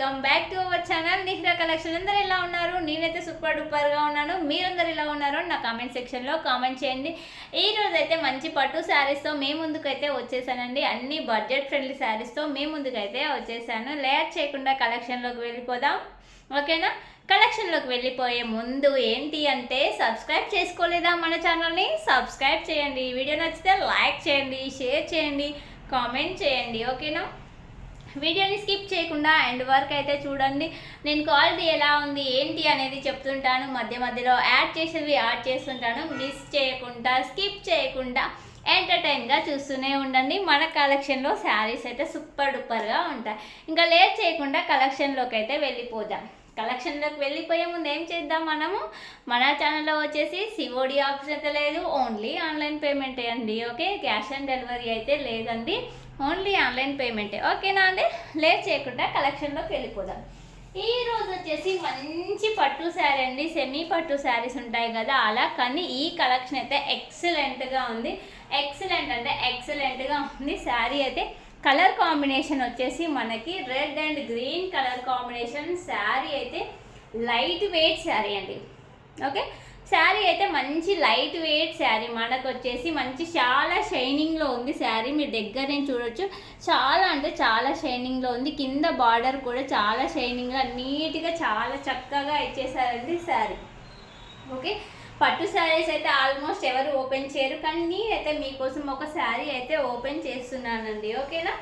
Welcome back to our channel. Nihra collection. అందరూ ఎలా ఉన్నారు? నేనైతే సూపర్ డూపర్గా ఉన్నాను. మీరందరూ ఎలా ఉన్నారో నా కామెంట్ సెక్షన్లో కామెంట్ చేయండి. ఈ రోజు అయితే మంచి పట్టు శారీస్తో మీ ముందుకైతే వచ్చేసానండి. అన్ని బడ్జెట్ ఫ్రెండ్లీ శారీస్తో మీ ముందుకైతే వచ్చేసాను. లేయర్ చేయకుండా కలెక్షన్లోకి వెళ్ళిపోదాం. ఓకేనా? కలెక్షన్లోకి వెళ్ళిపోయే ముందు ఏంటి అంటే సబ్స్క్రైబ్ చేసుకోలేదా మన ఛానల్ని? సబ్స్క్రైబ్ చేయండి. ఈ వీడియో నచ్చితే లైక్ చేయండి షేర్ చేయండి కామెంట్ చేయండి. ఓకేనా? వీడియోని స్కిప్ చేయకుండా అండ్ వర్క్ అయితే చూడండి. నేను క్వాలిటీ ఎలా ఉంది ఏంటి అనేది చెప్తుంటాను. మధ్య మధ్యలో యాడ్ చేసేవి యాడ్ చేస్తుంటాను. మిస్ చేయకుండా స్కిప్ చేయకుండా ఎంటర్టైన్గా చూస్తూనే ఉండండి. మన కలెక్షన్లో శారీస్ అయితే సూపర్ డూపర్గా ఉంటాయి. ఇంకా లేట్ చేయకుండా కలెక్షన్లోకి అయితే వెళ్ళిపోదాం. కలెక్షన్లోకి వెళ్ళిపోయే ముందు ఏం చేద్దాం మనము? మన ఛానల్లో వచ్చేసి సిఓడి ఆప్షన్ అయితే లేదు. ఓన్లీ ఆన్లైన్ పేమెంట్ అండి. ఓకే క్యాష్ ఆన్ డెలివరీ అయితే లేదండి. ఓన్లీ ఆన్లైన్ పేమెంటే. ఓకేనా అండి లేట్ చేయకుండా కలెక్షన్లోకి వెళ్ళిపోదాం. ఈ రోజు వచ్చేసి మంచి పట్టు శారీ అండి సెమీ పట్టు శారీస్ ఉంటాయి కదా అలా. కానీ ఈ కలెక్షన్ అయితే ఎక్సలెంట్గా ఉంది. ఎక్సలెంట్ అంటే ఎక్సలెంట్గా ఉంది. శారీ అయితే కలర్ కాంబినేషన్ వచ్చేసి మనకి red and green colour combination sari అయితే లైట్ వెయిట్ శారీ అండి. ఓకే? శారీ అయితే మంచి లైట్ వెయిట్ శారీ మనకు వచ్చేసి మంచి చాలా షైనింగ్లో ఉంది శారీ. మీరు దగ్గర నుంచి చూడొచ్చు. చాలా అంటే చాలా షైనింగ్లో ఉంది. కింద బార్డర్ కూడా చాలా షైనింగ్గా నీట్గా చాలా చక్కగా ఇచ్చేసారండి శారీ. ఓకే? పట్టు శారీస్ అయితే ఆల్మోస్ట్ ఎవరు ఓపెన్ చేయరు. కానీ నేనైతే మీకోసం ఒక శారీ అయితే ఓపెన్ చేస్తున్నానండి. ఓకేనా?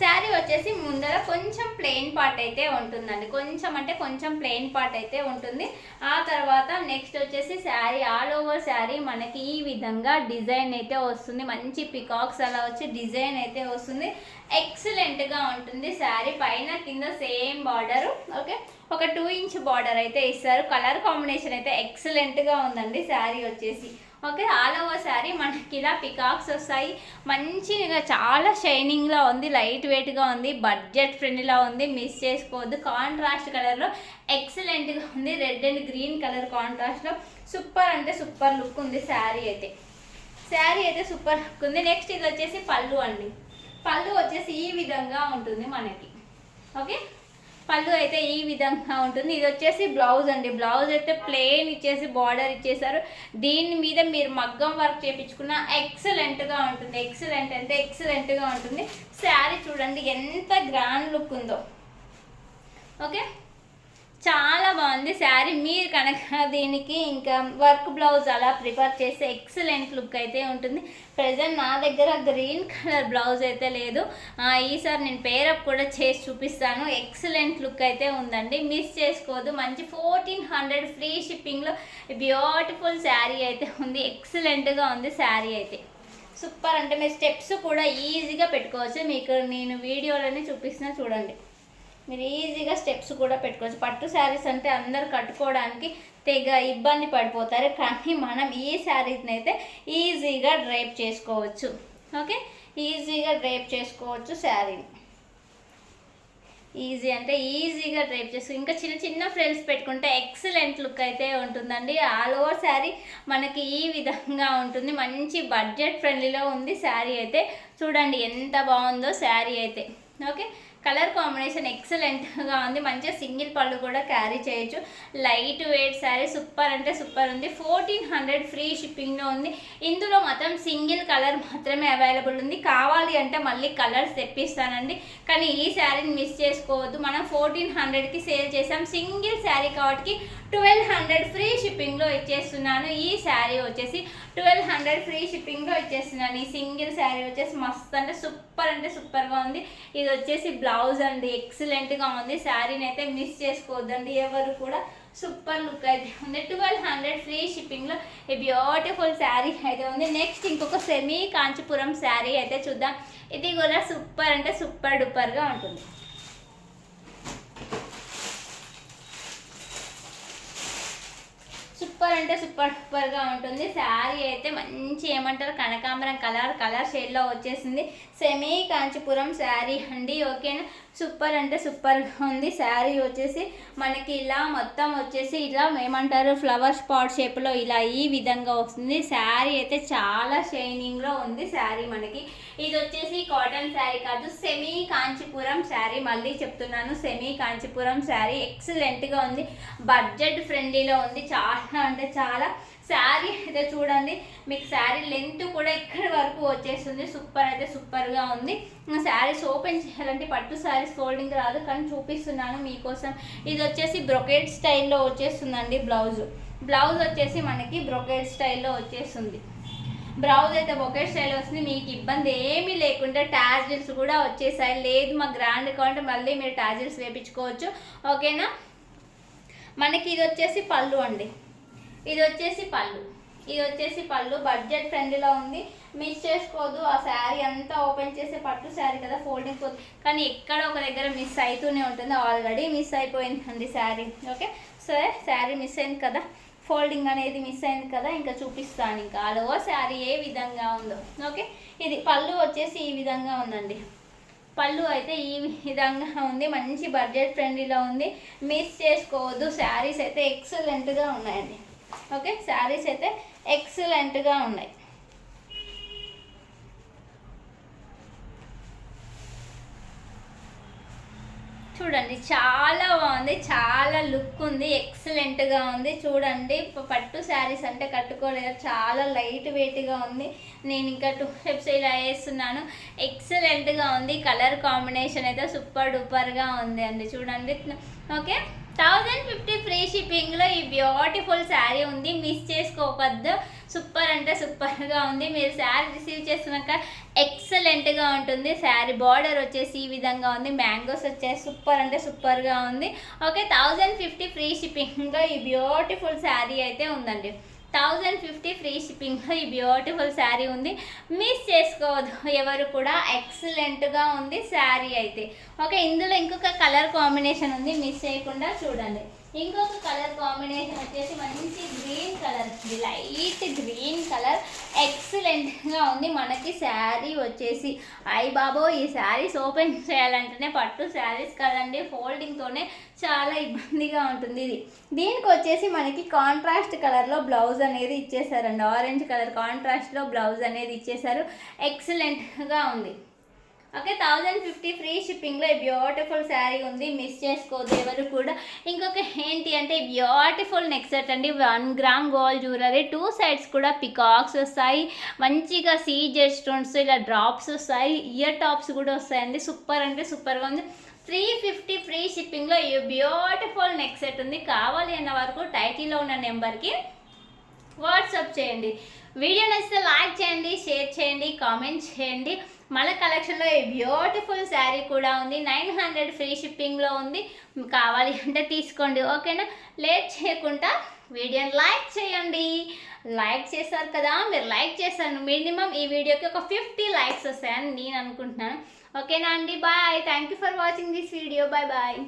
శారీ వచ్చేసి ముందర కొంచెం ప్లెయిన్ పార్ట్ అయితే ఉంటుందండి. కొంచెం అంటే కొంచెం ప్లెయిన్ పార్ట్ అయితే ఉంటుంది. ఆ తర్వాత నెక్స్ట్ వచ్చేసి శారీ ఆల్ ఓవర్ శారీ మనకి ఈ విధంగా డిజైన్ అయితే వస్తుంది. మంచి పికాక్స్ అలా వచ్చి డిజైన్ అయితే వస్తుంది. ఎక్సలెంట్గా ఉంటుంది శారీ. పైన కింద సేమ్ బార్డర్ ఓకే? ఒక టూ ఇంచ్ బార్డర్ అయితే ఇస్తారు. కలర్ కాంబినేషన్ అయితే ఎక్సలెంట్గా ఉందండి శారీ వచ్చేసి. ఓకే ఆల్ ఓవర్ శారీ మనకి ఇలా పికాక్స్ వస్తాయి. మంచిగా చాలా షైనింగ్లో ఉంది లైట్ వెయిట్గా ఉంది బడ్జెట్ ఫ్రెండ్లా ఉంది మిస్ చేసుకోవద్దు. కాంట్రాస్ట్ కలర్లో ఎక్సలెంట్గా ఉంది రెడ్ అండ్ గ్రీన్ కలర్ కాంట్రాస్ట్లో. సూపర్ అంటే సూపర్ లుక్ ఉంది శారీ అయితే. శారీ అయితే సూపర్ లుక్ ఉంది. నెక్స్ట్ ఇది వచ్చేసి పళ్ళు అండి. పళ్ళు వచ్చేసి ఈ విధంగా ఉంటుంది మనకి. ఓకే? పళ్ళు అయితే ఈ విధంగా ఉంటుంది. ఇది వచ్చేసి బ్లౌజ్ అండి. బ్లౌజ్ అయితే ప్లెయిన్ ఇచ్చేసి బార్డర్ ఇచ్చేసారు. దీని మీద మీరు మగ్గం వర్క్ చేయించుకున్న ఎక్సలెంట్గా ఉంటుంది. ఎక్సలెంట్ అంటే ఎక్సలెంట్గా ఉంటుంది. శారీ చూడండి ఎంత గ్రాండ్ లుక్ ఉందో. ఓకే చాలా బాగుంది. శారీ మీరు కనుక దీనికి ఇంకా వర్క్ బ్లౌజ్ అలా ప్రిపేర్ చేస్తే ఎక్సలెంట్ లుక్ అయితే ఉంటుంది. ప్రజెంట్ నా దగ్గర గ్రీన్ కలర్ బ్లౌజ్ అయితే లేదు. ఈసారి నేను పేరప్ కూడా చేసి చూపిస్తాను. ఎక్సలెంట్ లుక్ అయితే ఉందండి. మిస్ చేసుకోవద్దు. మంచి ఫోర్టీన్ హండ్రెడ్ ఫ్రీ షిప్పింగ్లో బ్యూటిఫుల్ శారీ అయితే ఉంది. ఎక్సలెంట్గా ఉంది శారీ అయితే. సూపర్ అంటే మీరు స్టెప్స్ కూడా ఈజీగా పెట్టుకోవచ్చు. మీకు నేను వీడియోలోనే చూపిస్తున్నా చూడండి. మీరు ఈజీగా స్టెప్స్ కూడా పెట్టుకోవచ్చు. పట్టు శారీస్ అంటే అందరు కట్టుకోవడానికి తెగ ఇబ్బంది పడిపోతారు. కానీ మనం ఈ శారీస్ని అయితే ఈజీగా డ్రైప్ చేసుకోవచ్చు. ఓకే? ఈజీగా డ్రైప్ చేసుకోవచ్చు శారీని ఈజీ అంటే ఈజీగా డ్రైప్ చేసుకో ఇంకా చిన్న చిన్న ఫ్రెండ్స్ పెట్టుకుంటే ఎక్సలెంట్ లుక్ అయితే ఉంటుందండి. ఆల్ ఓవర్ శారీ మనకి ఈ విధంగా ఉంటుంది. మంచి బడ్జెట్ ఫ్రెండ్లీలో ఉంది శారీ అయితే. చూడండి ఎంత బాగుందో శారీ అయితే. ఓకే? కలర్ కాంబినేషన్ ఎక్సలెంట్గా ఉంది. మంచిగా సింగిల్ పళ్ళు కూడా క్యారీ చేయొచ్చు. లైట్ వెయిట్ శారీ సూపర్ అంటే సూపర్ ఉంది. ఫోర్టీన్ హండ్రెడ్ ఫ్రీ షిప్పింగ్లో ఉంది. ఇందులో మాత్రం సింగిల్ కలర్ మాత్రమే అవైలబుల్ ఉంది. కావాలి అంటే మళ్ళీ కలర్స్ తెప్పిస్తానండి. కానీ ఈ శారీని మిస్ చేసుకోవద్దు. మనం ఫోర్టీన్ హండ్రెడ్కి సేల్ చేసాం సింగిల్ శారీ కాబట్టి ట్వెల్వ్ హండ్రెడ్ ఫ్రీ షిప్పింగ్లో ఇచ్చేస్తున్నాను. ఈ శారీ వచ్చేసి ట్వెల్వ్ హండ్రెడ్ ఫ్రీ షిప్పింగ్లో ఇచ్చేస్తున్నాను. ఈ సింగిల్ శారీ వచ్చేసి మస్తు అంటే సూపర్ అంటే సూపర్గా ఉంది. ఇది వచ్చేసి బ్లౌజ్ అండి ఎక్సలెంట్గా ఉంది. శారీని అయితే మిస్ చేసుకోవద్దండి. ఎవరు కూడా సూపర్ లుక్ అయితే ఉంది. ట్వెల్వ్ హండ్రెడ్ ఫ్రీ షిప్పింగ్లో ఈ బ్యూటిఫుల్ శారీ అయితే ఉంది. నెక్స్ట్ ఇంకొక సెమీ కాంచీపురం శారీ అయితే చూద్దాం. ఇది కూడా సూపర్ అంటే సూపర్ డూపర్గా ఉంటుంది. సూపర్ అంటే సూపర్ సూపర్గా ఉంటుంది. శారీ అయితే మంచి ఏమంటారు? కనకాంబరం కలర్ కలర్ షేడ్లో వచ్చేసింది. సెమీ కాంచీపురం శారీ అండి. ఓకేనా? సూపర్ అంటే సూపర్గా ఉంది. శారీ వచ్చేసి మనకి ఇలా మొత్తం వచ్చేసి ఇలా ఏమంటారు ఫ్లవర్ స్పాట్ షేప్లో ఇలా ఈ విధంగా వస్తుంది. శారీ అయితే చాలా షైనింగ్లో ఉంది శారీ మనకి. ఇది వచ్చేసి కాటన్ శారీ కాదు సెమీ కాంచీపురం శారీ మళ్ళీ చెప్తున్నాను. సెమీ కాంచీపురం శారీ. ఎక్సలెంట్గా ఉంది. బడ్జెట్ ఫ్రెండ్లీలో ఉంది. చాలా అంటే చాలా శారీ అయితే చూడండి. మీకు శారీ లెంత్ కూడా ఇక్కడి వరకు వచ్చేస్తుంది. సూపర్ అయితే సూపర్గా ఉంది. శారీస్ ఓపెన్ చేయాలంటే పట్టు శారీస్ ఫోల్డింగ్ రాదు. కానీ చూపిస్తున్నాను మీకోసం. ఇది వచ్చేసి బ్రొకేట్ స్టైల్లో వచ్చేస్తుందండి బ్లౌజ్ బ్లౌజ్ వచ్చేసి మనకి బ్రొకేట్ స్టైల్లో వచ్చేస్తుంది. బ్రౌజ్ అయితే ఒకే స్టైల్ వస్తుంది. మీకు ఇబ్బంది ఏమీ లేకుండా టాజిల్స్ కూడా వచ్చేసాయి. లేదు మా గ్రాండ్ కావాలంటే మళ్ళీ మీరు టాజిల్స్ వేపించుకోవచ్చు. ఓకేనా మనకి ఇది వచ్చేసి పళ్ళు అండి. ఇది వచ్చేసి పళ్ళు. ఇది వచ్చేసి పళ్ళు. బడ్జెట్ ఫ్రెండ్లీలో ఉంది. మిస్ చేసుకోవద్దు ఆ శారీ అంతా ఓపెన్ చేసే పట్టు శారీ కదా ఫోల్డింగ్ పోతుంది కానీ ఎక్కడ ఒక దగ్గర మిస్ అవుతూనే ఉంటుంది. ఆల్రెడీ మిస్ అయిపోయిందండి శారీ ఓకే సరే శారీ మిస్ అయింది కదా. ఫోల్డింగ్ అనేది మిస్ అయింది కదా. ఇంకా చూపిస్తాను ఇంకా. అలో శారీ ఏ విధంగా ఉందో. ఓకే ఇది పళ్ళు వచ్చేసి ఈ విధంగా ఉందండి. పళ్ళు అయితే ఈ విధంగా ఉంది. మంచి బడ్జెట్ ఫ్రెండ్లీలో ఉంది. మిస్ చేసుకోవద్దు. శారీస్ అయితే ఎక్సలెంట్గా ఉన్నాయండి. ఓకే శారీస్ అయితే ఎక్సలెంట్గా ఉన్నాయి. చూడండి చాలా బాగుంది చాలా లుక్ ఉంది ఎక్సలెంట్గా ఉంది. చూడండి పట్టు శారీస్ అంటే కట్టుకోలేదు చాలా లైట్ వెయిట్గా ఉంది. నేను ఇంకా టూ స్టెప్స్ ఇలా వేస్తున్నాను. ఎక్సలెంట్గా ఉంది కలర్ కాంబినేషన్ అయితే సూపర్ డూపర్గా ఉంది అండి చూడండి. ఓకే థౌజండ్ ఫిఫ్టీ ఫ్రీ షిప్పింగ్లో ఈ బ్యూటిఫుల్ శారీ ఉంది. మిస్ చేసుకోవద్దు సూపర్ అంటే సూపర్గా ఉంది. మీరు శారీ రిసీవ్ చేసుకున్నాక ఎక్సలెంట్గా ఉంటుంది. శారీ బార్డర్ వచ్చేసి ఈ విధంగా ఉంది. మ్యాంగోస్ వచ్చేసి సూపర్ అంటే సూపర్గా ఉంది. ఓకే థౌజండ్ ఫిఫ్టీ ఫ్రీ షిప్పింగ్లో ఈ బ్యూటిఫుల్ శారీ అయితే ఉందండి. థౌజండ్ ఫిఫ్టీ ఫ్రీ షిప్పింగ్లో ఈ బ్యూటిఫుల్ శారీ ఉంది. మిస్ చేసుకోవద్దు. ఎవరు కూడా ఎక్సలెంట్గా ఉంది శారీ అయితే. ఓకే ఇందులో ఇంకొక కలర్ కాంబినేషన్ ఉంది. మిస్ చేయకుండా చూడండి. ఇంకొక కలర్ కాంబినేషన్ వచ్చేసి మంచి green colour light green colour ఎక్సలెంట్గా ఉంది. మనకి శారీ వచ్చేసి. అయ్యి బాబో ఈ శారీస్ ఓపెన్ చేయాలంటేనే పట్టు శారీస్ కదండి. ఫోల్డింగ్తోనే చాలా ఇబ్బందిగా ఉంటుంది ఇది. దీనికి వచ్చేసి మనకి కాంట్రాస్ట్ కలర్లో బ్లౌజ్ అనేది ఇచ్చేసారండి ఆరెంజ్ కలర్ కాంట్రాస్ట్లో బ్లౌజ్ అనేది ఇచ్చేసారు ఎక్సలెంట్గా ఉంది. ఓకే థౌజండ్ ఫిఫ్టీ ఫ్రీ షిప్పింగ్లో ఈ బ్యూటిఫుల్ శారీ ఉంది. మిస్ చేసుకోవద్దు ఎవరు కూడా. ఇంకొక ఏంటి అంటే బ్యూటిఫుల్ నెక్ సెట్ అండి. One gram gold jewellery two sides కూడా పికాక్స్ వస్తాయి. మంచిగా సీజర్ స్టోన్స్ ఇలా డ్రాప్స్ వస్తాయి. ఇయర్ టాప్స్ కూడా వస్తాయండి. సూపర్ అంటే సూపర్గా ఉంది. త్రీ ఫిఫ్టీ ఫ్రీ షిప్పింగ్లో ఈ బ్యూటిఫుల్ నెక్ సెట్ ఉంది. కావాలి అన్న వరకు టైటిల్లో ఉన్న నెంబర్కి వాట్సాప్ చేయండి. వీడియో నచ్చితే లైక్ చేయండి షేర్ చేయండి కామెంట్ చేయండి. మన కలెక్షన్లో ఈ బ్యూటిఫుల్ శారీ కూడా ఉంది. నైన్ హండ్రెడ్ ఫ్రీ షిప్పింగ్లో ఉంది. కావాలి అంటే తీసుకోండి ఓకేనా? లేట్ చేయకుండా వీడియోని లైక్ చేయండి. లైక్ చేశారు కదా మీరు లైక్ చేశారు. మినిమం ఈ వీడియోకి ఒక ఫిఫ్టీ లైక్స్ వస్తాయని నేను అనుకుంటున్నాను. ఓకేనా అండి? Bye. Thank you for watching this video bye bye